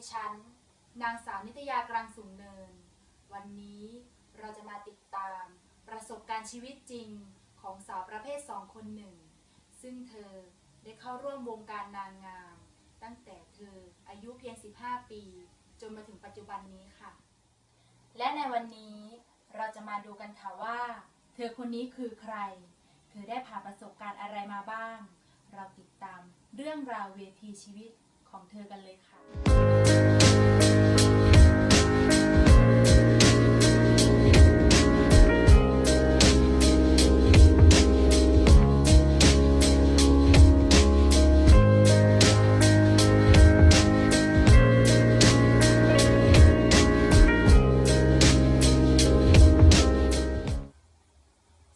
ดิฉัน นางสาวนิตยากรังสูงเนิน วันนี้เราจะมาติดตาม ประสบการณ์ชีวิตจริงของสาวประเภทสองคนหนึ่ง ซึ่งเธอได้เข้าร่วมวงการนางงาม ตั้งแต่เธออายุเพียง 15 ปี จนมาถึงปัจจุบันนี้ค่ะ และในวันนี้เราจะมาดูกันค่ะว่า เธอคนนี้คือใคร เธอได้ผ่านประสบการณ์อะไรมาบ้าง เราติดตามเรื่องราวเวทีชีวิต ของเธอกันเลยค่ะ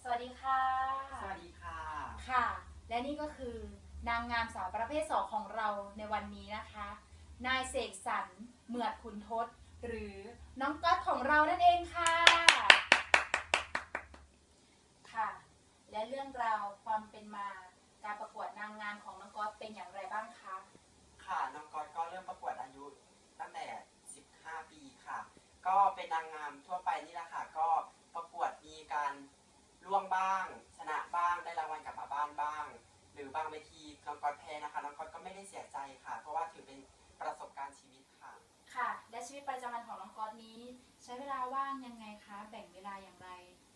สวัสดีค่ะ สวัสดีค่ะ ค่ะ และนี่ก็คือ นางงามสาวประเภทสองของเราในวันนี้นะคะ นายเสกสรรเหมือดขุนทศ หรือน้องก๊อตของเรานั่นเองค่ะ ค่ะ และเรื่องราวความเป็นมาการประกวดนางงามของน้องก๊อตเป็นอย่างไรบ้างคะค่ะน้องก๊อตก็เริ่มประกวดอายุตั้งแต่ 15 ปีค่ะ ก็เป็นนางงามทั่วไปนี่แหละค่ะ ก็ประกวดมีการล่วงบ้าง ชนะบ้างได้รางวัลกลับมาบ้านบ้าง หรือบางเวที น้องก๊อตแพ้นะคะน้องก๊อตก็ไม่ได้เสียใจค่ะ เพราะว่าถือเป็นประสบการณ์ชีวิตค่ะ ค่ะ และชีวิตประจำวันของน้องก๊อตนี้ ใช้เวลาว่างยังไงคะ แบ่งเวลาอย่างไร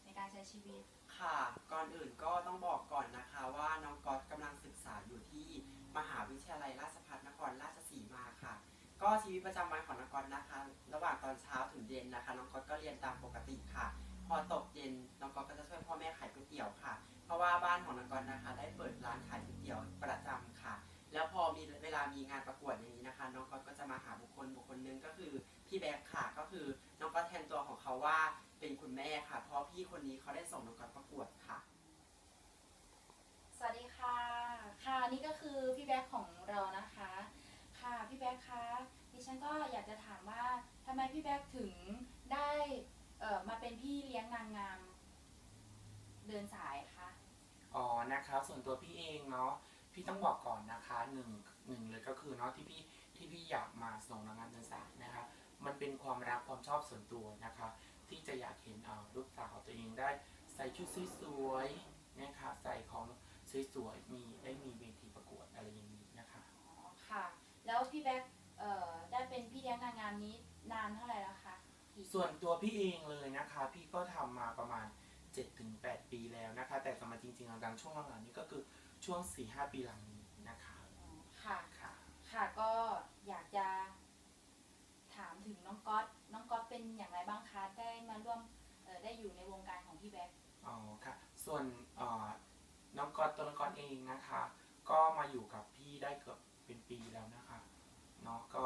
ในการใช้ชีวิต ค่ะ ก่อนอื่นก็ต้องบอกก่อนนะคะว่าน้องก๊อตกำลังศึกษาอยู่ที่มหาวิทยาลัยราชภัฏนครราชสีมาค่ะ ก็ชีวิตประจำวันของน้องก๊อตนะคะ ระหว่างตอนเช้าถึงเย็นนะคะน้องก๊อตก็เรียนตามปกติค่ะ พอตกเย็นน้องก๊อตก็จะช่วยพ่อแม่ขายก๋วยเตี๋ยวค่ะ เพราะว่าบ้านของน้องก๊อตนะคะ ได้เปิดร้านขาย พี่แบ๊กค่ะ ก็คือน้องก๊อตแทนตัวของเขาว่าเป็นคุณแม่ค่ะ เพราะพี่คนนี้เขาได้ส่งน้องก๊อตประกวดค่ะ สวัสดีค่ะ ค่ะนี่ก็คือพี่แบ๊กของเรานะคะ ค่ะพี่แบ๊กคะดิฉันก็อยากจะถามว่าทำไมพี่แบ๊กถึงได้เอ่อมาเป็นพี่เลี้ยงนางงามเดินสายคะอ๋อนะครับส่วนตัวพี่เองเนาะพี่ต้องบอกก่อนนะคะหนึ่งหนึ่งเลยก็คือเนาะที่พี่ที่พี่อยากมาส่งนางงามเดินสายนะคะ มันเป็นความรักความชอบส่วนตัวนะคะ ที่จะอยากเห็นเอ่อลูกสาวตัวเองได้ใส่ชุดสวยๆนะคะใส่ของสวยๆมีได้มีเวทีประกวดอะไรอย่างนี้นะคะอ๋อค่ะ แล้วพี่แบ๊กเอ่อได้เป็นพี่เลี้ยงนางงามนี้นานเท่าไหร่แล้วคะกี่ส่วนตัวพี่เองเลยนะคะ พี่ก็ทำมาประมาณ 7-8 ปีแล้วนะคะ แต่สมัยจริงๆดังๆช่วงหลังๆนี้ก็คือช่วง 4-5 ปีหลังนี้นะคะอ๋อค่ะค่ะ ค่ะก็อยากจะถามถึงน้อง ก๊อตน้องก๊อตเป็นอย่างไรบ้างคะได้มาร่วมเอ่อได้อยู่ในวงการของพี่แบ๊กอ๋อค่ะ ส่วนเอ่อน้องก๊อตตัวน้องก๊อตเองนะคะ ก็มาอยู่กับพี่ได้เกือบเป็นปีแล้วนะคะเนาะก็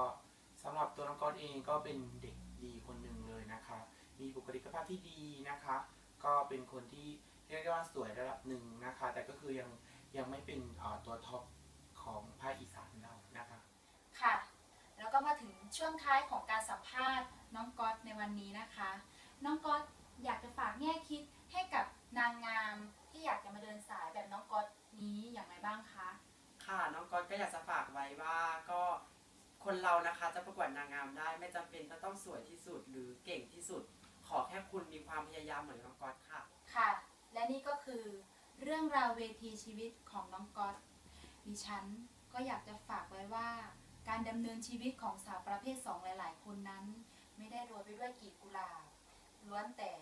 สำหรับตัวน้องก๊อตเองก็เป็นเด็กดีคนหนึ่งเลยนะคะ มีบุคลิกภาพที่ดีนะคะ ก็เป็นคนที่เรียกได้ว่าสวยระดับหนึ่งนะคะ แต่ก็คือยังยังไม่เป็นเอ่อตัวท็อปของภาคอีสานเรานะคะ ค่ะ แล้วก็มาถึง ช่วงท้ายของการสัมภาษณ์น้องก๊อตในวันนี้นะคะ น้องก๊อตอยากจะฝากแง่คิดให้กับนางงามที่อยากจะมาเดินสายแบบน้องก๊อตนี้อย่างไรบ้างคะ ค่ะน้องก๊อตก็อยากจะฝากไว้ว่าก็คนเรานะคะจะประกวดนางงามได้ ไม่จำเป็นจะต้องสวยที่สุดหรือเก่งที่สุด ขอแค่คุณมีความพยายามเหมือนน้องก๊อตค่ะ ค่ะ และนี่ก็คือเรื่องราวเวทีชีวิตของน้องก๊อตดิฉันก็อยากจะฝากไว้ว่า การดำเนินชีวิตของสาวประเภทสองหลาย ๆ คนนั้น ไม่ได้โรยไปด้วยกีบกุหลาบล้วนแต่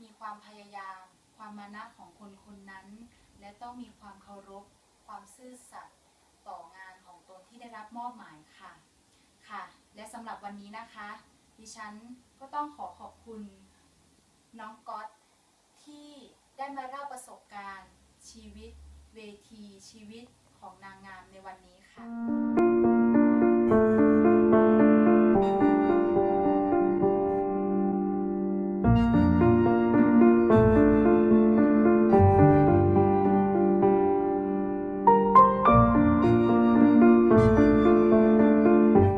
มีความพยายาม ความมานะของคนคนนั้น และต้องมีความเคารพ ความซื่อสัตย์ต่องานของตนที่ได้รับมอบหมายค่ะ ค่ะ และสำหรับวันนี้นะคะ ดิฉันก็ต้องขอขอบคุณน้องก๊อตที่ได้มาเล่าประสบการณ์ชีวิตเวทีชีวิตของนางงามในวันนี้ค่ะ